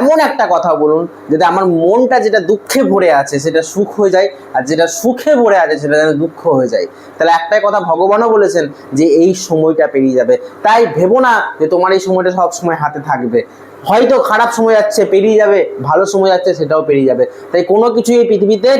এমন একটা কথা বলুন যাতে আমার মনটা যেটা দুঃখে ভরে আছে সেটা সুখ হয়ে যায় আর যেটা সুখে ভরে আছে সেটা যেন দুঃখ হয়ে যায়। তাহলে একটাই কথা ভগবানও বলেছেন যে এই সময়টা পেরিয়ে যাবে। তাই ভেবো না যে তোমার এই সময়টা সব সময় হাতে থাকবে। হয়তো খারাপ সময় যাচ্ছে, পেরিয়ে যাবে, ভালো সময় যাচ্ছে, সেটাও পেরিয়ে যাবে। তাই কোনো কিছুই এই পৃথিবীতে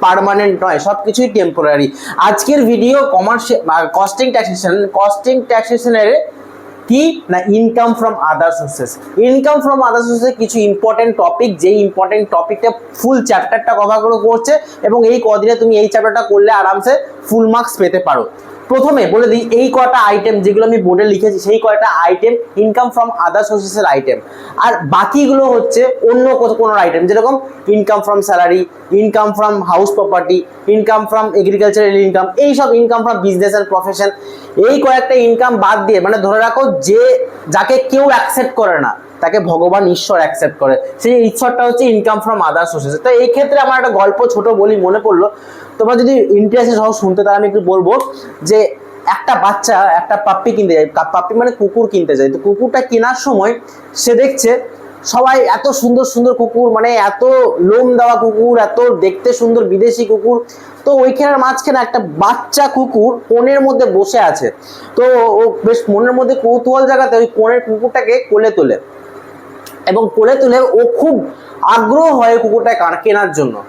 পারমানেন্ট নয়, সব কিছুই টেম্পোরারি আজকের video commercial costing taxation costing ট্যাক্সেশনের কি? না income from other sources income from other sources কিছু ইম্পর্টেন্ট টপিক যেই ইম্পর্টেন্ট টপিকটা ফুল চ্যাপ্টারটা কভার করে করছে এবং এই কদিনে তুমি এই চ্যাপ্টারটা করলে আরামসে ফুল মার্কস পেতে পারো। প্রথমে বলে দিই, এই কয়টা আইটেম যেগুলো আমি বোর্ডে লিখেছি, সেই কয়টা আইটেম ইনকাম ফ্রম আদার সোর্সেসের আইটেম আর বাকিগুলো হচ্ছে অন্য কোনো আইটেম যেরকম income from salary income from house property income from agricultural income এইসব income from business and profession এই কয়েকটা ইনকাম বাদ দিয়ে মানে ধরে রাখো যে, যাকে কেউ অ্যাকসেপ্ট করে না তাকে ভগবান ঈশ্বর অ্যাকসেপ্ট করে। সেই ঈশ্বরটা হচ্ছে ইনকাম ফ্রম আদার সোর্সেস তো এই ক্ষেত্রে আমার একটা গল্প ছোট বলি মনে পড়ল। তোমরা যদি ইন্টারেস্টে সহ শুনতে তাহলে আমি একটু বলব যে একটা বাচ্চা একটা পাপ্পি কিনতে যায়। পাপ্পি মানে কুকুর কিনতে যায়। তো কুকুরটা কেনার সময় সে দেখছে সবাই এত সুন্দর সুন্দর কুকুর মানে এত লোম দেওয়া কুকুর, এত দেখতে সুন্দর বিদেশি কুকুর। তো ওইখানের মাঝখানে একটা বাচ্চা কুকুর কোণের মধ্যে বসে আছে। তো ও বেশ মনের মধ্যে কৌতূহল জায়গাতে ওই কোণের কুকুরটাকে কোলে তোলে। এবং কোলে তুলে ও খুব আগ্রহ হয় কুকুরটা কার- কেনার জন্য।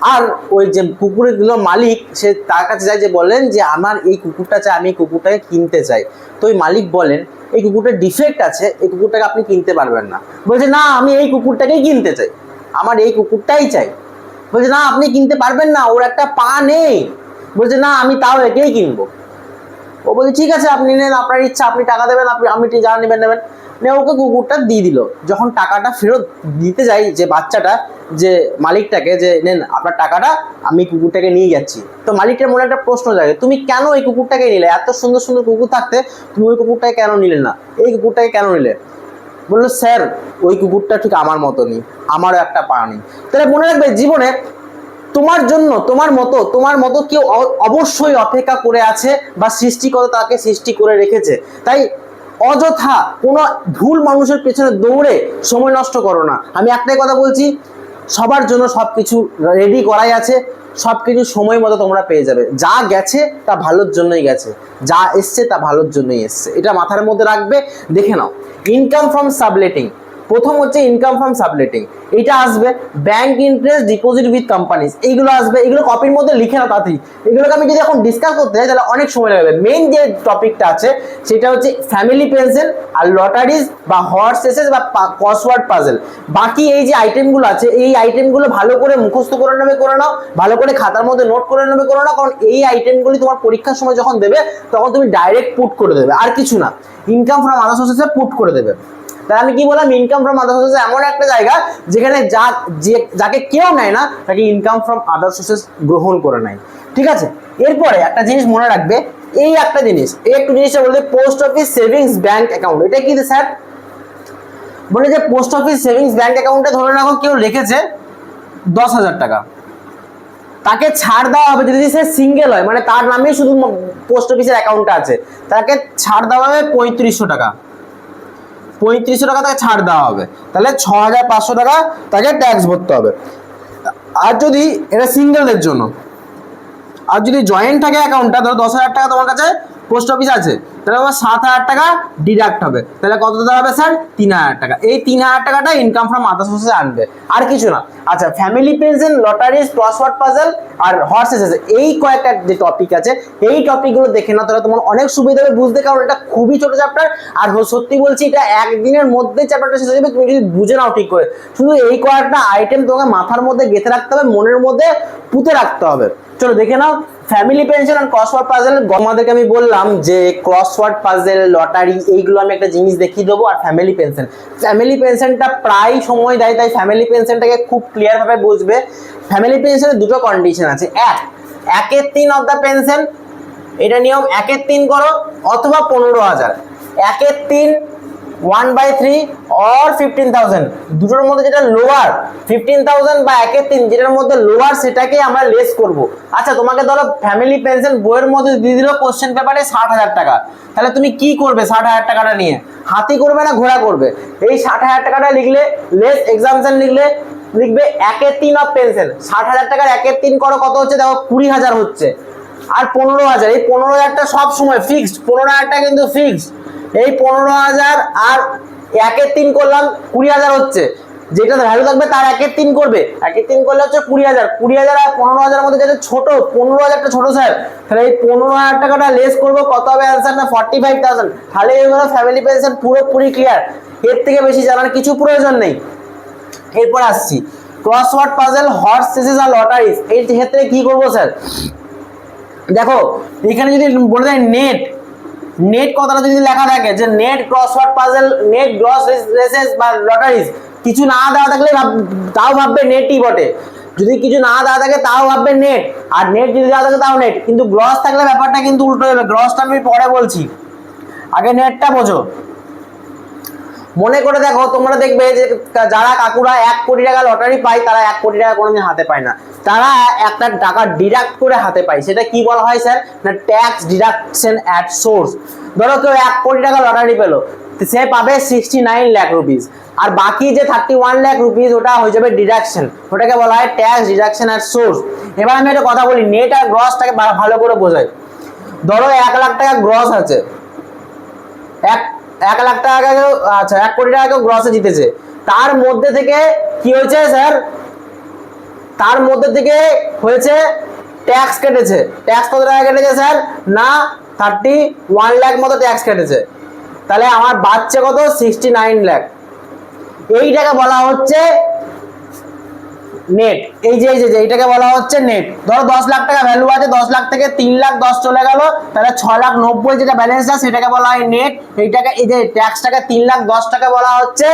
আর ওই যে কুকুরেরগুলো মালিক, সে তার কাছে যায় যে বলেন যে, আমার এই কুকুরটা চাই, আমি এই কুকুরটাকে কিনতে চাই। তো ওই মালিক বলেন, এই কুকুরটার ডিফেক্ট আছে, এই কুকুরটাকে আপনি কিনতে পারবেন না। বলছে, না, আমি এই কুকুরটাকেই কিনতে চাই। আমার এই কুকুরটাই চাই। বলছে, না, আপনি কিনতে পারবেন না, ওর একটা পা নেই। বলছে, না, আমি তাও একেই কিনবো। ও বলছে, ঠিক আছে, আপনি নেন, আপনার ইচ্ছা, আপনি টাকা দেবেন, আপনি ঠিক যা নেবেন নেবেন। নে ওকে কুকুরটা দিয়ে দিল। যখন টাকাটা ফেরত দিতে যাই যে বাচ্চাটা, যে মালিকটাকে যে, নেন, আপনার টাকাটা আমি কুকুরটাকে নিয়ে যাচ্ছি। তো মালিকটার মনে একটা প্রশ্ন জাগে, তুমি কেন এই কুকুরটাকে নিলে? এত সুন্দর সুন্দর কুকুর থাকতে তুমি ওই কুকুরটাকে কেন নিলে না? এই কুকুরটাকে কেন নিলে? বলল, স্যার, ওই কুকুরটা ঠিক আমার মতনই, আমারও একটা পা নেই। তাহলে মনে রাখবে, জীবনে তোমার জন্য, তোমার মতো তোমার মতো কেউ অবশ্যই অপেক্ষা করে আছে বা সৃষ্টিকর্তা তাকে সৃষ্টি করে রেখেছে। তাই অযথা কোনো ভুল মানুষের পেছনে দৌড়ে সময় নষ্ট করো না। আমি একটাই কথা বলছি, সবার জন্য সব কিছু রেডি করাই আছে সব কিছু সময় মতো তোমরা পেয়ে যাবে। যা গেছে, তা ভালোর জন্যই গেছে। যা এসছে, তা ভালোর জন্যই এসছে। এটা মাথার মধ্যে রাখবে। দেখে নাও ইনকাম ফ্রম সাবলেটিং প্রথম হচ্ছে ইনকাম ফ্রম সাবলেটিং এটা আসবে bank interest deposit with companies এইগুলো আসবে এগুলো কপির মধ্যে লিখে নাও তাতেই এগুলোকে আমি যদি এখন ডিসকাস করতে যাই, তাহলে অনেক সময় লাগবে। মেইন যে টপিকটা আছে, সেটা হচ্ছে ফ্যামিলি পেনশন আর লটারিজ বা হর্স রেসেস বা কসওয়ার্ড পাজেল বাকি এই যে আইটেমগুলো আছে, এই আইটেমগুলো ভালো করে মুখস্থ করে নেবে, করে নাও। ভালো করে খাতার মধ্যে নোট করে নেবে, করে নাও। কারণ এই আইটেমগুলি তোমার পরীক্ষার সময় যখন দেবে, তখন তুমি ডাইরেক্ট পুট করে দেবে। আর কিছু না। ইনকাম ফ্রম আদার সোর্সেসে পুট করে দেবে। তাই আমি কি বললাম ইনকাম ফ্রম আদার সোর্সেস এমন একটা জায়গা যেখানে যা, যে, যাকে কেউ নেয় না, তাকে ইনকাম ফ্রম আদার সোর্সেস গ্রহণ করে নেয়। ঠিক আছে? এরপরে একটা জিনিস মনে রাখবে, এই একটা জিনিস, এই একটু জিনিসটা বলতে post office savings bank account এটা কি স্যার? বলে যে পোস্ট অফিস সেভিংস ব্যাংক অ্যাকাউন্টে ধরে রাখো কেউ রেখেছে দশ হাজার টাকা। তাকে ছাড় দেওয়া হবে যদি সে সিঙ্গেল হয় মানে তার নামেই শুধু পোস্ট অফিসের অ্যাকাউন্টটা আছে, তাকে ছাড় দেওয়া হবে পঁয়ত্রিশশো টাকা। পঁয়ত্রিশশো টাকা তাকে ছাড় দেওয়া হবে। তাহলে ছ হাজার পাঁচশো টাকা তাকে ট্যাক্স ভরতে হবে। আর যদি এটা সিঙ্গেলদের জন্য, আর যদি জয়েন্ট থাকে অ্যাকাউন্টটা ধরো দশ হাজার টাকা তোমার কাছে পোস্ট অফিস আছে, তাহলে আমার সাত হাজার টাকা ডিডাক্ট হবে। তাহলে কত দাঁড়াবে স্যার তিন হাজার টাকা। এই তিন হাজার টাকাটা ইনকাম ফ্রম আদার সোর্সে আনবে। আর কিছু না। আচ্ছা family pension lotteries crossword puzzle আর হর্সেস আছে। এই কয়েকটা যে টপিক আছে, এই টপিকগুলো দেখে না তাহলে তোমার অনেক সুবিধা হবে। বুঝতে কারণ এটা খুবই ছোট চ্যাপ্টার আর সত্যি বলছি, এটা একদিনের মধ্যে চ্যাপ্টারটা শেষ হয়ে যাবে। তুমি যদি বুঝে নাও ঠিক করে। শুধু এই কয়েকটা আইটেম তোমাকে মাথার মধ্যে গেঁথে রাখতে হবে, মনের মধ্যে পুঁতে রাখতে হবে। চলো দেখে নাও। ফ্যামিলি পেনশন আর ক্রসওয়ার্ড পাজেল আমাদেরকে আমি বললাম যে ক্রসওয়ার্ড পাজেল লটারি এইগুলো আমি একটা জিনিস দেখিয়ে দেবো আর ফ্যামিলি পেনশন ফ্যামিলি পেনশনটা প্রায় সময় দেয়, তাই ফ্যামিলি পেনশনটাকে খুব ক্লিয়ার ভাবে বুঝবে। ফ্যামিলি পেনশনের দুটো কন্ডিশন আছে। এক, একের তিন অফ দ্য পেনশন এটা নিয়ম একের তিন করো, অথবা পনেরো হাজার। একের তিন one by three or fifteen thousand দুটোর মধ্যে যেটা লোয়ার ফিফটিন থাউজেন্ড বা একের তিন, যেটার মধ্যে লোয়ার সেটাকে আমরা লেস করব। আচ্ছা তোমাকে ধরো ফ্যামিলি পেনশন বইয়ের মধ্যে দিয়ে দিল কোশ্চেন পেপারে ষাট হাজার টাকা। তাহলে তুমি কি করবে ষাট হাজার টাকাটা নিয়ে? হাতি করবে না ঘোড়া করবে? এই ষাট হাজার টাকাটা লিখলে লেস এক্সামশন লিখলে, লিখবে একের তিন অফ পেনশন ষাট হাজার টাকার একের তিন করো, কত হচ্ছে? দেখো, কুড়ি হাজার হচ্ছে। আর পনেরো হাজার, এই পনেরো হাজারটা সব সময় ফিক্সড পনেরো হাজারটা কিন্তু ফিক্সড এই পনেরো হাজার আর একের তিন করলাম কুড়ি হাজার হচ্ছে। যেটা ভ্যালু থাকবে তার একের তিন করবে। একের তিন করলে হচ্ছে কুড়ি হাজার। কুড়ি হাজার আর পনেরো হাজারের মধ্যে যেটা ছোট, পনেরো হাজারটা ছোট স্যার তাহলে এই পনেরো হাজার টাকাটা লেস করব, কত হবে অ্যান্সার না? ফর্টি ফাইভ থাউজেন্ড তাহলে এগুলো ফ্যামিলি পেনশন পুরোপুরি ক্লিয়ার এর থেকে বেশি জানার কিছু প্রয়োজন নেই। এরপর আসছি। ক্রসওয়ার্ড পাজেল হর্স সেসেস আর লটারিজ এই ক্ষেত্রে কি করব স্যার দেখো, এখানে যদি বলে দেয় নেট নেট কথাটা যদি লেখা থাকে যে net crossword puzzle net gross races বা লটারিজ কিছু না দেওয়া থাকলে তাও ভাববে নেটই বটে। যদি কিছু না দেওয়া থাকে তাও ভাববে নেট আর নেট যদি দেওয়া থাকে তাও নেট কিন্তু গ্রস থাকলে ব্যাপারটা কিন্তু উল্টো যাবে গ্রসটা আমি পরে বলছি। আগে নেটটা বোঝো। মনে করে দেখো, তোমরা দেখবে যে যারা কাকুরা এক কোটি টাকা লটারি পায়, তারা এক কোটি টাকা কোনোদিন হাতে পায় না। তারা একটা টাকা ডিডাক্ট করে হাতে পায়। সেটা কি বলা হয়, স্যার? না ট্যাক্স ডিডাকশন অ্যাট সোর্স ধরো কেউ এক কোটি টাকা লটারি পেল, সে পাবে সিক্সটি নাইন লাখ রুপিস আর বাকি যে থার্টি ওয়ান লাখ রুপিস ওটা হয়ে যাবে ডিডাকশন ওটাকে বলা হয় ট্যাক্স ডিডাকশন অ্যাট সোর্স এবার আমি একটা কথা বলি নেট আর গ্রসটাকে ভালো করে বোঝাই। ধরো এক লাখ টাকা গ্রস আছে। এক এক লাখ টাকা আচ্ছা এক কোটি টাকা গ্রসে জিতেছে। তার মধ্যে থেকে কি হয়েছে স্যার? তার মধ্যে থেকে হয়েছে ট্যাক্স কেটেছে। ট্যাক্স কত টাকা কেটেছে স্যার? না থার্টি ওয়ান লাখ মতো ট্যাক্স কেটেছে। তাহলে আমার বাচ্চা কত? সিক্সটি নাইন লাখ এইটাকে বলা হচ্ছে নেট এই যে এই যে এইটাকে বলা হচ্ছে নেট ধরো দশ লাখ টাকা ভ্যালু আছে, দশ লাখ থেকে তিন লাখ দশ চলে গেল, তাহলে ছ লাখ নব্বই যেটা ব্যালেন্স আছে, সেটাকে বলা হয় নেট এইটাকে, এই যে ট্যাক্সটাকে তিন লাখ দশ টাকা বলা হচ্ছে,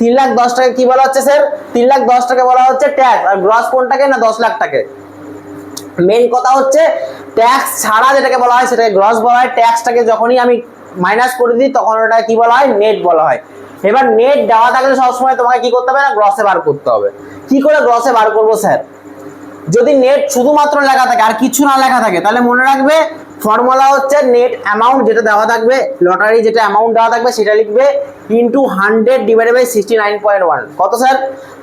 তিন লাখ দশ টাকা কি বলা হচ্ছে স্যার তিন লাখ দশ টাকা বলা হচ্ছে ট্যাক্স আর গ্রস কোনটাকে না দশ লাখ টাকা? মেন কথা হচ্ছে ট্যাক্স ছাড়া যেটাকে বলা হয়, সেটাকে গ্রস বলা হয়। ট্যাক্সটাকে যখনই আমি মাইনাস করে দিই, তখন ওটা কি বলা হয়? নেট বলা হয়। এবার নেট দেওয়া থাকলে সবসময় তোমাকে কি করতে হবে না গ্রসে বার করতে হবে। কি করে গ্রসে বার করব স্যার যদি নেট শুধুমাত্র লেখা থাকে আর কিছু না লেখা থাকে, তাহলে মনে রাখবে ফর্মুলা হচ্ছে নেট অ্যামাউন্ট যেটা দেওয়া থাকবে লটারি যেটা অ্যামাউন্ট দেওয়া থাকবে, সেটা লিখবে into hundred divided by sixty nine point one কত sir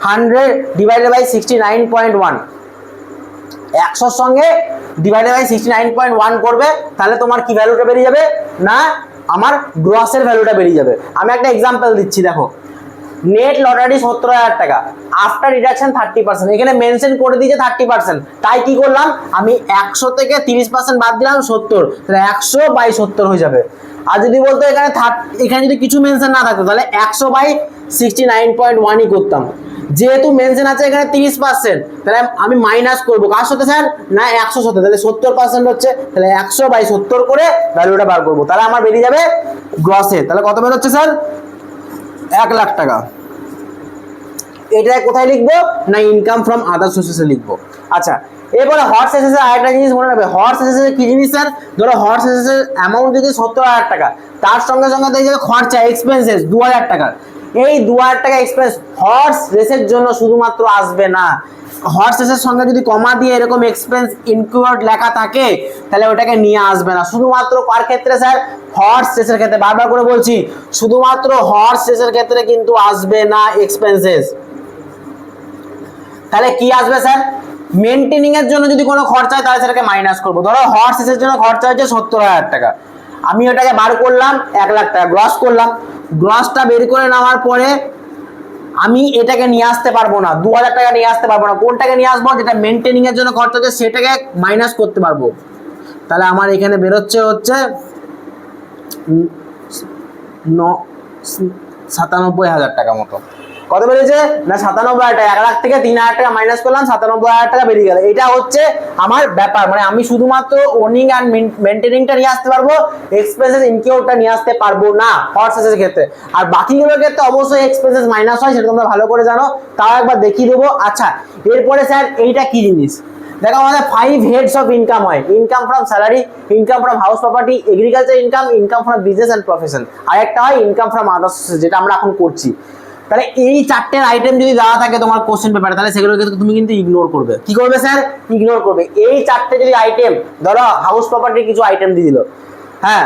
hundred divided by sixty nine point one একশোর সঙ্গে divided by sixty nine point one করবে, তাহলে তোমার কি ভ্যালুটা বেরিয়ে যাবে? না আমার গ্রসের ভ্যালুটা বেরিয়ে যাবে। আমি একটা এক্সাম্পল দিচ্ছি, দেখো। নেট লটারি সত্তর হাজার টাকা। আফটার ডিডাকশন থার্টি পার্সেন্ট এখানে মেনশন করে দিয়েছে থার্টি পার্সেন্ট তাই কি করলাম? আমি একশো থেকে তিরিশ পার্সেন্ট বাদ দিলাম সত্তর। তাহলে একশো বাই সত্তর হয়ে যাবে। আর যদি বলতো এখানে এখানে যদি কিছু মেনশন না থাকতো, তাহলে একশো বাই সিক্সটি নাইন পয়েন্ট ওয়ানই করতাম। যেহেতু মেনশন আছে এখানে তিরিশ পার্সেন্ট তাহলে আমি মাইনাস করব। কার সাথে স্যার না একশো সাথে। তাহলে সত্তর পার্সেন্ট হচ্ছে, তাহলে একশো বাই সত্তর করে ভ্যালুটা বার করব। তাহলে আমার বেরিয়ে যাবে গ্রসে তাহলে কত বের হচ্ছে স্যার এক লাখ টাকা। এটা কোথায় লিখব? না ইনকাম ফ্রম আদার সোর্সেসে লিখব। আচ্ছা এরপরে হর্স এসেসে আরেকটা জিনিস মনে রাখবে। হর্স এসেসে কি জিনিস স্যার ধরো হর্স এসেসের অ্যামাউন্ট যদি সত্তর হাজার টাকা। তার সঙ্গে সঙ্গে দেখবে খরচা এক্সপেন্সেস দু হাজার টাকার এই দু হাজার টাকা এক্সপেন্স হর্স রেসের জন্য শুধুমাত্র আসবে না। হর্স রেসের সঙ্গে যদি কমা দিয়ে এরকম এক্সপেন্স ইনক্লুড লেখা থাকে, তাহলে ওটাকে নিয়ে আসবে না। শুধুমাত্র কার ক্ষেত্রে স্যার হর্স রেসের ক্ষেত্রে। বারবার করে বলছি, শুধুমাত্র হর্স রেসের ক্ষেত্রে কিন্তু আসবে না এক্সপেন্সেস তাহলে কি আসবে স্যার মেনটেনিং এর জন্য যদি কোনো খরচা হয়, তাহলে সেটাকে মাইনাস করব। ধরো হর্স এর জন্য খরচা হচ্ছে সত্তর হাজার টাকা। আমি ওটাকে বার করলাম, এক লাখ টাকা। গ্রস করলাম। গ্রসটা বের করে নেওয়ার পরে আমি এটাকে নিয়ে আসতে পারব না। দু হাজার টাকা নিয়ে আসতে পারব না। কোনটাকে নিয়ে আসব? যেটা মেনটেনিং এর জন্য খরচা হচ্ছে, সেটাকে মাইনাস করতে পারব। তাহলে আমার এখানে বেরোচ্ছে হচ্ছে ন সাতানব্বই হাজার টাকা মতো। কত বেরিয়েছে? না, সাতানব্বই হাজার টাকা। এক লাখ থেকে তিন হাজার টাকা মাইনাস করলাম, সাতানব্বই হাজার টাকা বেরিয়ে গেল। এটা হচ্ছে আমার ব্যাপার। মানে আমি শুধুমাত্র ওনিং অ্যান্ড মেনটেনিংটা নিয়ে আসতে পারব এক্সপেন্সেস ইনকিউরটা নিয়ে আসতে পারব না হর্সেসের ক্ষেত্রে। আর বাকিগুলোর ক্ষেত্রে অবশ্যই এক্সপেন্সেস মাইনাস হয়, সেটা তোমরা ভালো করে জানো। তাও একবার দেখিয়ে দেবো। আচ্ছা এরপরে স্যার এইটা কি জিনিস? দেখো, আমাদের ফাইভ হেডস অফ ইনকাম হয়। Income from salary income from house property agriculture income income from business and profession আর একটা হয় ইনকাম ফ্রম আদার্স যেটা আমরা এখন করছি। তাহলে এই চারটের আইটেম যদি দেওয়া থাকে তোমার কোশ্চেন পেপারে তাহলে সেগুলো কিন্তু তুমি কিন্তু ইগনোর করবে। কি করবে স্যার ইগনোর করবে। এই চারটে যদি আইটেম ধরো হাউস প্রপার্টির কিছু আইটেম দিয়ে দিল হ্যাঁ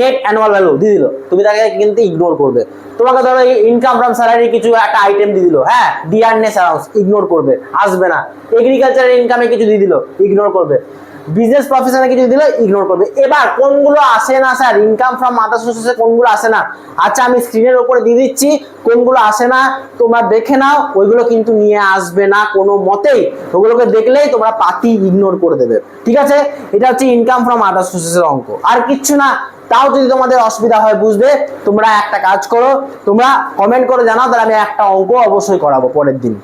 নেট অ্যানুয়াল ভ্যালু দিয়ে দিল, তুমি তাকে কিন্তু ইগনোর করবে। তোমাকে ধরো ইনকাম ফ্রম স্যালারি কিছু একটা আইটেম দিয়ে দিল হ্যাঁ ডিয়ারনেস অ্যালাউন্স ইগনোর করবে, আসবে না। এগ্রিকালচারের ইনকামে কিছু দিয়ে দিল ইগনোর করবে। বিজনেস প্রফেশনে কিছু দিলে ইগনোর করবে। এবার কোনগুলো আসে না স্যার ইনকাম ফ্রম মাদার সোর্সেসে কোনগুলো আসে না? আচ্ছা আমি স্ক্রিনের উপরে দিয়ে দিচ্ছি, কোনগুলো আসে না, তোমরা দেখে নাও, ওইগুলো কিন্তু নিয়ে আসবে না কোনো মতেই। ওগুলোকে দেখলেই তোমরা পাতি ইগনোর করে দেবে। ঠিক আছে? এটা হচ্ছে ইনকাম ফ্রম আদার সোর্সেসের অঙ্ক। আর কিচ্ছু না। তাও যদি তোমাদের অসুবিধা হয়, বুঝবে? তোমরা একটা কাজ করো, তোমরা কমেন্ট করে জানাও, তাহলে আমি একটা অঙ্ক অবশ্যই করাবো পরের দিন।